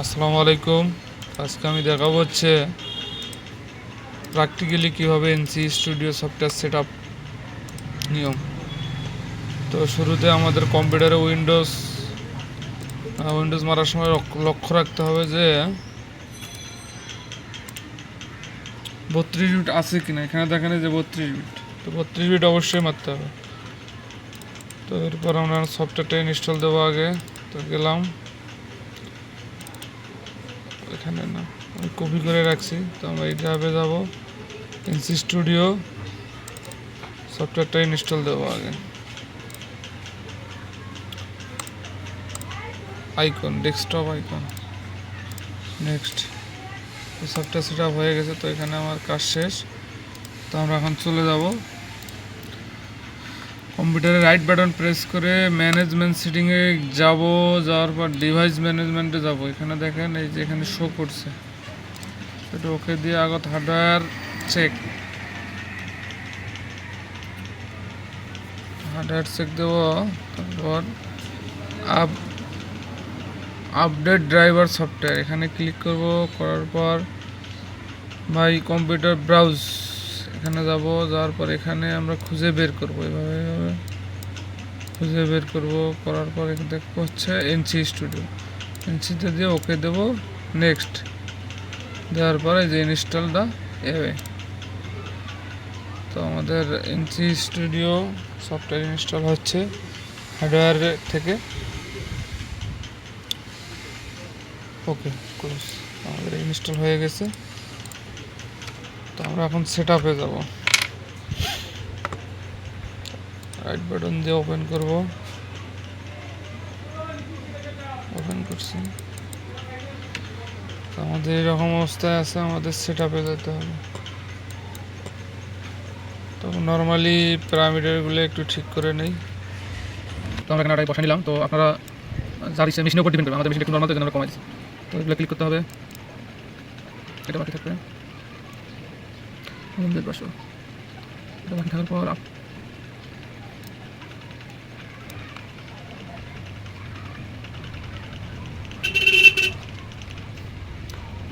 আসসালামু আলাইকুম। আজকে আমি দেখাবো হচ্ছে প্র্যাকটিক্যালি কীভাবে এনসি স্টুডিও সফটওয়্যার সেট নিয়ম। তো শুরুতে আমাদের কম্পিউটারে উইন্ডোজ উইন্ডোজ মারার সময় লক্ষ- লক্ষ্য রাখতে হবে যে বত্রিশ বিট আছে কিনা। এখানে দেখেন যে বত্রিশ বিট। তো বত্রিশ বিট অবশ্যই মারতে হবে। তো এরপর আমরা সফটওয়্যারটা ইনস্টল দেবো আগে। তো গেলাম। এখানে না। আমি কপি করে রাখছি। তো আমরা এই ট্যাবে যাব। এনসি স্টুডিও সফটওয়্যারটা ইনস্টল দেবো আগে। Icon desktop icon next software set হয়ে গেছে, তো এখানে আমার কাজ শেষ। তো আমরা এখন চলে যাব। কম্পিউটারে রাইট বাটন প্রেস করে ম্যানেজমেন্ট সেটিংয়ে যাব, যাওয়ার পর ডিভাইস ম্যানেজমেন্টে যাব। এখানে দেখেন এই যে এখানে শো করছে। এটা ওকে দিয়ে আগত হার্ডওয়্যার চেক হার্ডওয়্যার চেক দেব, তারপর আপ আপডেট ড্রাইভার সফটওয়্যার এখানে ক্লিক করব, করার পর ভাই কম্পিউটার ব্রাউজ এখানে যাব, যাওয়ার পর এখানে আমরা খুঁজে বের করব। এভাবে এভাবে খুঁজে বের করব, করার পর এখানে দেখব হচ্ছে এনসি স্টুডিও। এনসিতে দিয়ে ওকে দেব নেক্সট দেওয়ার পরে যে ইনস্টলটা এবে তো আমাদের এনসি স্টুডিও সফটওয়্যার ইনস্টল হচ্ছে হার্ডওয়্যার থেকে। ওকে আমাদের ইনস্টল হয়ে গেছে। তো আমরা এখন সেট আপে যাব। রাইট বাটন দিয়ে ওপেন করব। ওপেন করছি। আমাদের এরকম অবস্থায় আছে, আমাদের সেট আপে যেতে হবে। তো নর্মালি প্যারামিটারগুলো একটু ঠিক করে নেই। তো আমরা এখানে বসা নিলাম। তো আপনারা যার ইচ্ছে মেশিনের উপর ডিপেন্ড করবে। আমাদের মেশিন একটু নর্মাল আমরা কমাই দিচ্ছি। তো এগুলো ক্লিক করতে হবে। এটা বাকি থাকবে। আমাদের বসো। এটা বাকি থাকার পর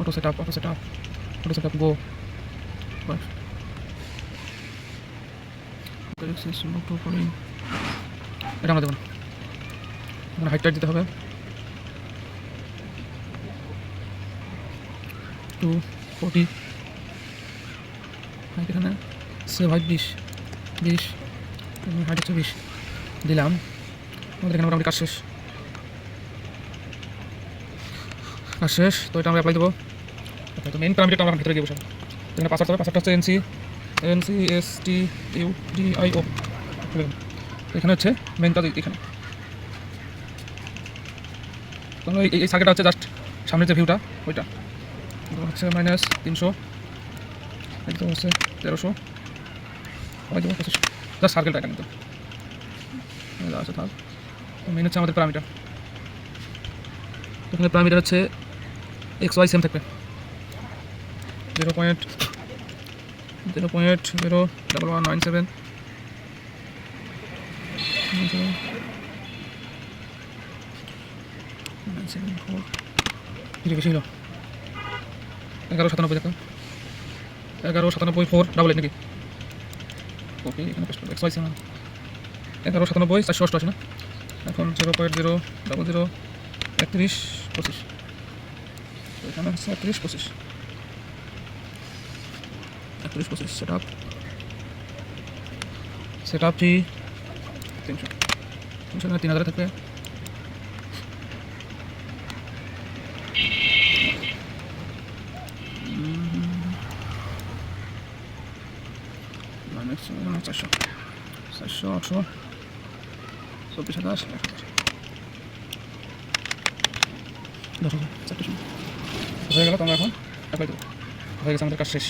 auto set up auto set up auto set up go বাস এটা আমরা দেবো না। এখানে হাইট টাইট দিতে হবে। টু ফোর্টি এখানে? হাইট বিশ বিশ হাইট হচ্ছে দিলাম। আমাদের এখানে মোটামুটি কাজ শেষ। কাজ শেষ, তো এটা আমরা অ্যাপ্লাই দেবো। তো মেইন প্যারামিটারটা আমরা ভিতরে গিয়ে বসাবো। এখানে পাসওয়ার্ড হবে পাসওয়ার্ডটা হচ্ছে NC NC S T U D I O এখানে হচ্ছে মেইন কাজ এখানে। তো এই এই সার্কেটটা হচ্ছে জাস্ট সামনের যে ভিউটা ওইটা। হচ্ছে মাইনাস তিনশো। এটা হচ্ছে তেরোশো? ওই দেবো পঁচিশশো এটা কিন্তু এই আছে, থাক। মেন হচ্ছে আমাদের প্যারামিটার এখানে প্যারামিটার হচ্ছে এক্স ওয়াই সেম থাকবে। Zero point zero point zero double one nine seven বেশি হলো এগারো সাতানব্বই দেখো এগারো সাতানব্বই ফোর ডাবল এইট নাকি? ওকে এখানে এক্স ওয়াই সেভেন এগারো সাতানব্বই, চারশো অষ্টআশি না? এখন zero point zero double zero একত্রিশ, পঁচিশ। এখানে হচ্ছে একত্রিশ, পঁচিশ। একত্রিশ, পঁচিশ set up set up fee তিনশো। তিনশো না তিন হাজারে থাকবে। চারশো। চারশো আটশো চব্বিশ হাজার চারটে হয়ে গেল তো আমরা এখন হয়ে গেছে, আমাদের কাজ শেষ।